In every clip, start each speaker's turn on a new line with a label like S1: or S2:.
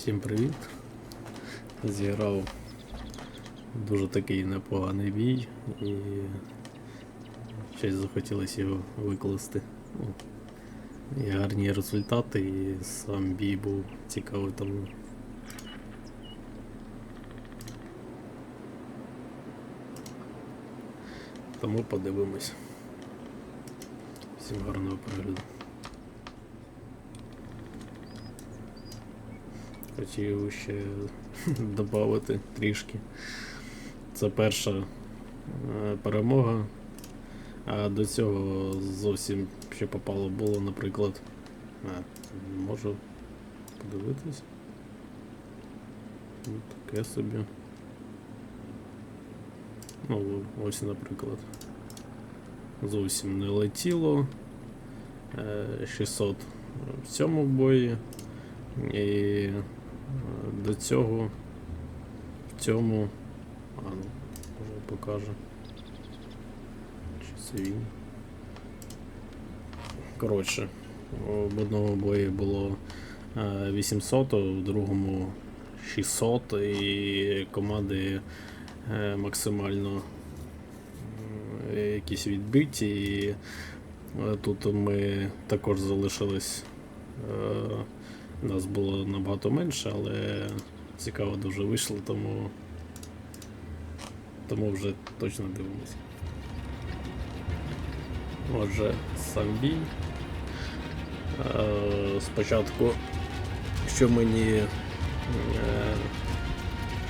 S1: Всім привіт. Зіграв дуже такий непоганий бій і щось захотілося його викласти. Ну, І гарні результати, і сам бій був цікавий тому. Тому подивимось. Всім гарного перегляду. Хотів ще додати трішки. Це перша е, перемога. А до цього зовсім ще попало було, наприклад. А, можу подивитись. Ну, Таке собі. Ну, ось, наприклад. Зовсім не летіло. Е, 600 в цьому бої. І е, до цього в цьому. А ну, може покаже. Чи це він? Коротше, в одному бої було е, 800, в другому 600 і команди е, максимально е, якісь відбиті. І е, тут ми також залишились. Нас було набагато менше, але цікаво дуже вийшло, тому, тому вже точно дивимося. Отже, сам бій. Е, Спочатку, що мені, е,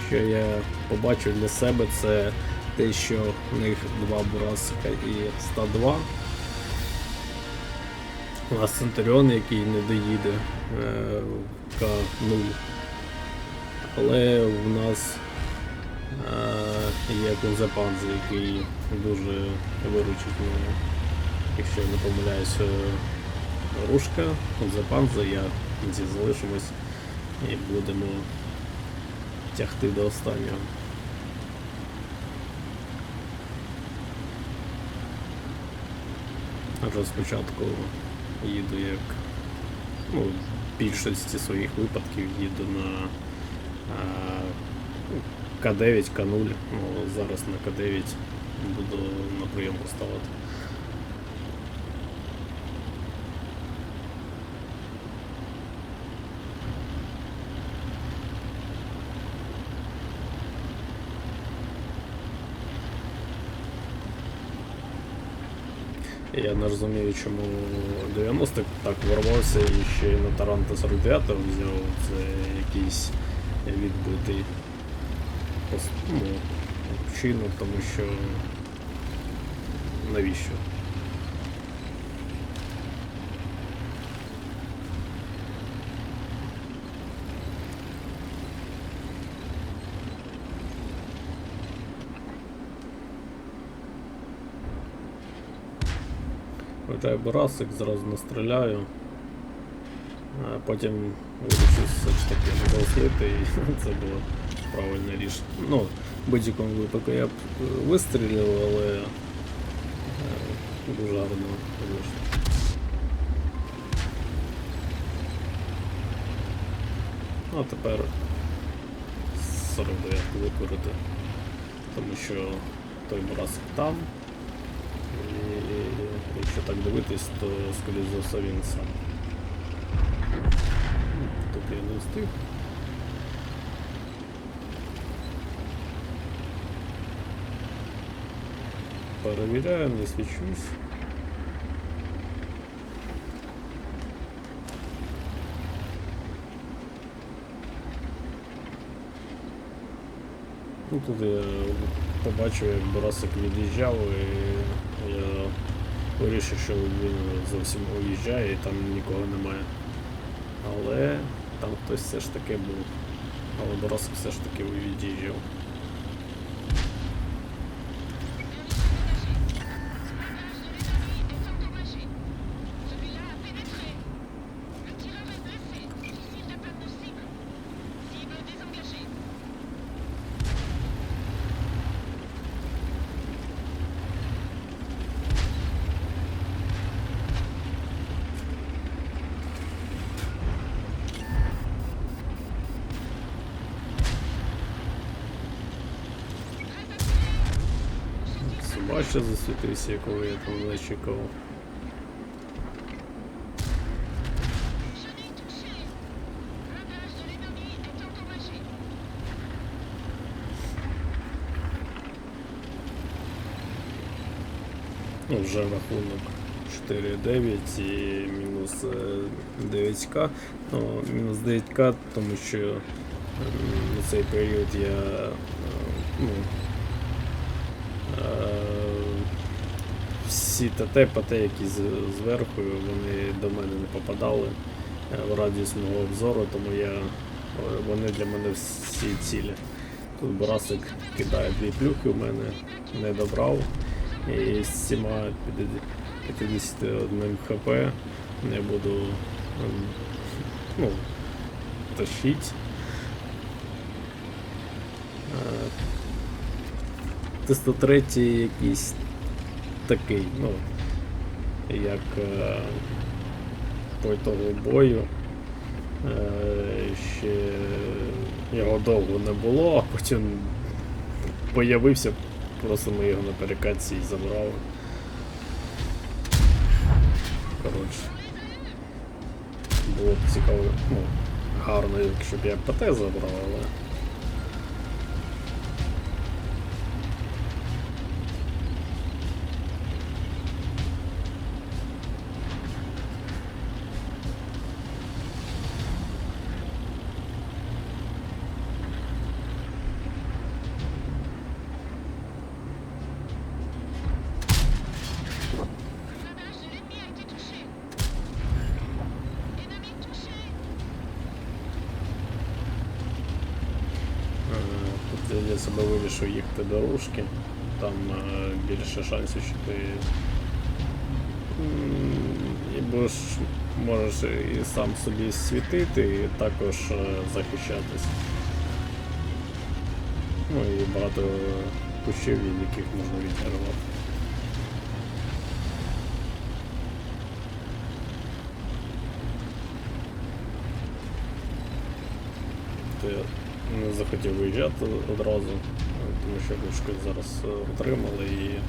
S1: що я побачив для себе, це те, що в них два Бурасика і 102. У нас Центуріон, який не доїде е, К0. Але в нас е, є Кунзепанзи, який дуже виручить мене. Якщо я не помиляюсь, Рушка, Кунзепанза, я кінці залишимось і будемо тягти до останнього. Адже спочатку їду як ну, в більшості своїх випадків їду на К9, К0. Ну, зараз на К9 буду на прийомку поставити. Я не розумію, чому 90 так ворвався і ще й на Таранта 49 взяв це якийсь відбитий ну, вчинок, тому що навіщо? Вважаю барасик, зразу настріляю. А потім вирішив все ж таки не дослити і це було правильне рішення. Ну, в будь-якому випадку я б е, вистрілив, але е, дуже гарно вийшло. А тепер 49 викорити, тому що той барасик там. І якщо так дивитись, то скоріш за все він сам. Тут я не встиг. Перевіряю, не свічусь. Ну, тут я побачив, як Борасик від'їжджав, і я вирішив, що він зовсім уїжджає і там нікого немає. Але там хтось все ж таки був. Але Борос все ж таки від'їжджав. Хіба засвітився, коли я там не чекав.
S2: Je n'ai touché. Blindage de l'ennemi est endommagé.
S1: Ну, вже рахунок 4-9 і мінус е, 9к. Ну, мінус 9к, тому що на цей період я е, ну, е, Е, всі ТТ, ПТ, які зверху, вони до мене не попадали е, в радіус мого обзору, тому я, е, вони для мене всі цілі. Тут Брасик кидає дві плюхи в мене, не добрав. І з цими 51 хп не буду ем, ну, тащити. 103 якийсь такий, ну, як е, по того бою. Е, ще його довго не було, а потім появився, просто ми його на перекатці і забрали. Коротше, було б цікаво, ну, гарно, якщо б я ПТ забрав, але... Себе вирішив їхати до Рушки. Там е, більше шансів, що ти і будеш, можеш і сам собі світити, і також е, захищатись. Ну і багато кущів, яких можна відігравати. То я не захотів виїжджати одразу, тому що рушки зараз е, отримали і е,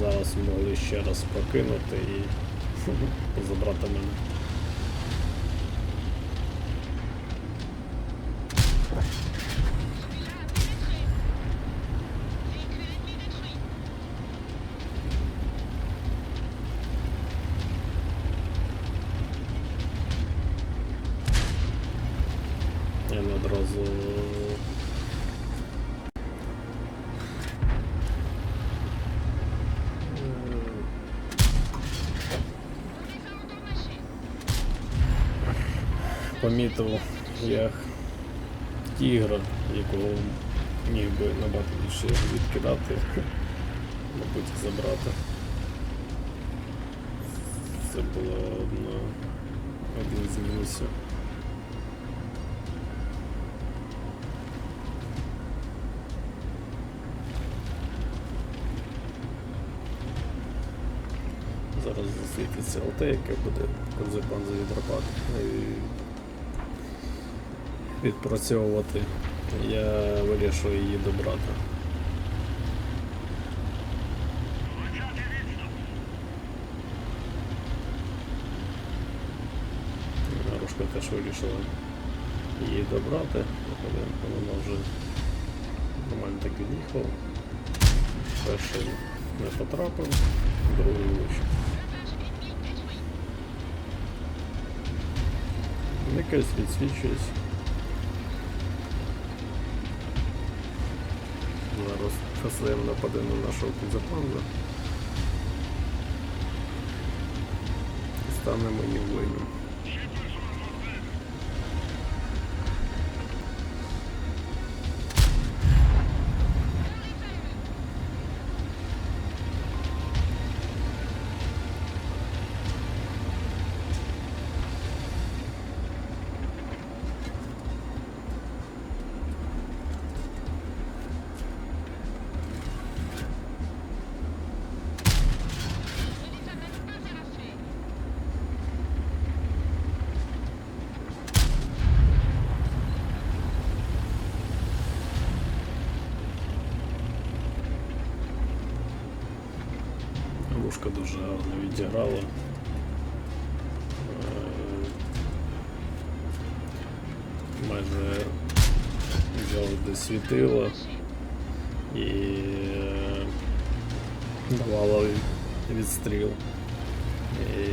S1: зараз могли ще раз покинути і забрати мене. Помітив я тігра, якого міг би набагато більше відкидати, мабуть, забрати. Це було одно, один з мінусів. Зараз засвітиться ЛТ, яке буде конзерван за відрабат. Відпрацьовувати. Я вирішую її добрати. Рушка теж вирішила її добрати, вона вже нормально так від'їхала. Перший не потрапив, другий вийшов.
S2: Blindage ennemi
S1: ФСМ нападе на нашого кінзапанза. Стане їм воїном. Дуже гарно відіграла. Е, Майже завжди світила і е, давала відстріл. І,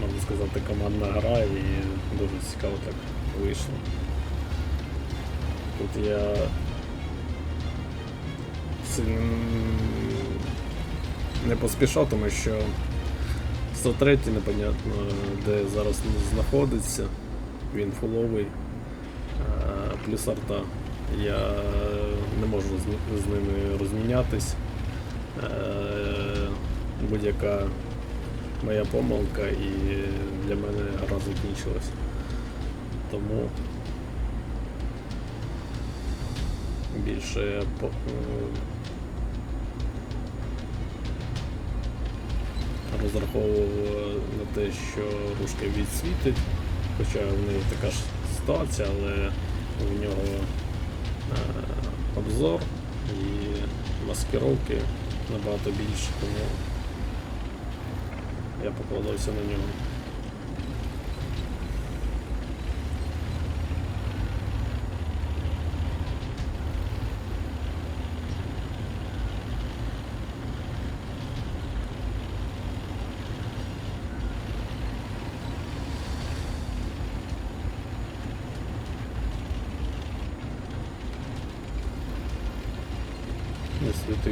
S1: можна сказати, командна гра і дуже цікаво так вийшло. Тут я сильно не поспішав, тому що 103 непонятно де зараз знаходиться. Він фуловий. Плюс арта. Я не можу з, ними розмінятись. Е, Будь-яка моя помилка і для мене гра закінчилась. Тому більше розраховував на те, що рушка відсвітить, хоча в неї така ж ситуація, але в нього е, обзор і маскировки набагато більше, тому я покладався на нього.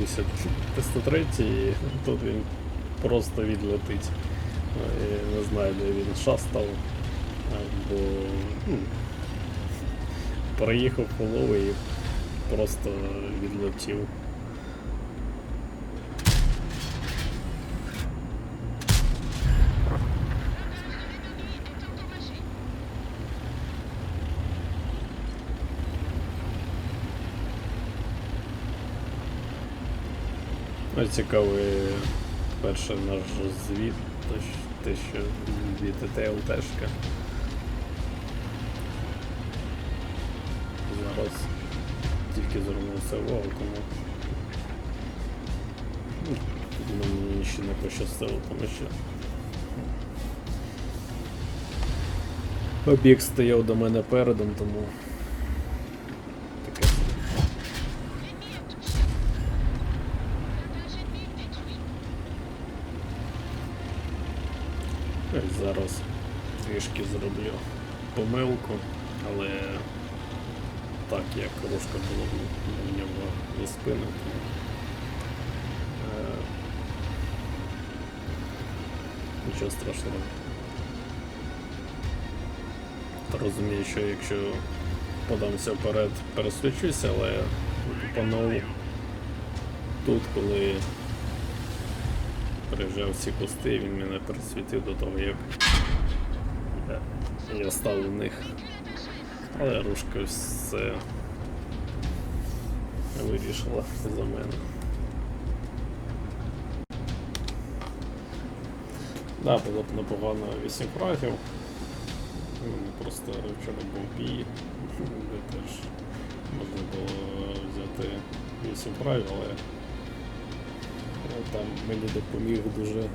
S1: Не світився Т-103 і тут він просто відлетить. Я не знаю, де він шастав, або ну, переїхав полови і просто відлетів. Цікавий перший наш звіт, те, що від ТЛТшка. Зараз тільки звернувся увагу, тому мені ще не пощастило, тому що об'єкт стояв до мене передом, тому Зараз трішки зроблю помилку, але так як рожка була в нього за спину, е, нічого страшного. Та Розумію, що якщо подамся вперед, пересвічуся, але панов тут, коли приїжджав ці кусти, він мене пересвітив до того, як я став у них. Але рушка все вирішила за мене. Да, було б непогано 8 фрагів. Просто вчора був бій, де теж можна було взяти 8 фрагів, але Там мені допоміг дуже е,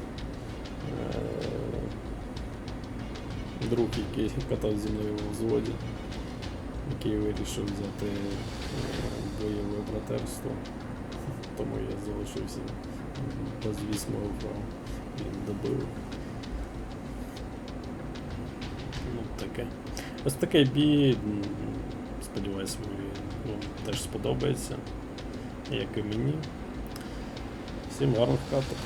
S1: друг, який катав зі мною у взводі, який вирішив взяти е, бойове братерство. Тому я залишився без вісьмого права. Він добив. Ну, таке. Ось такий бій. Сподіваюсь, вам теж сподобається, як і мені. Всім гарних каток.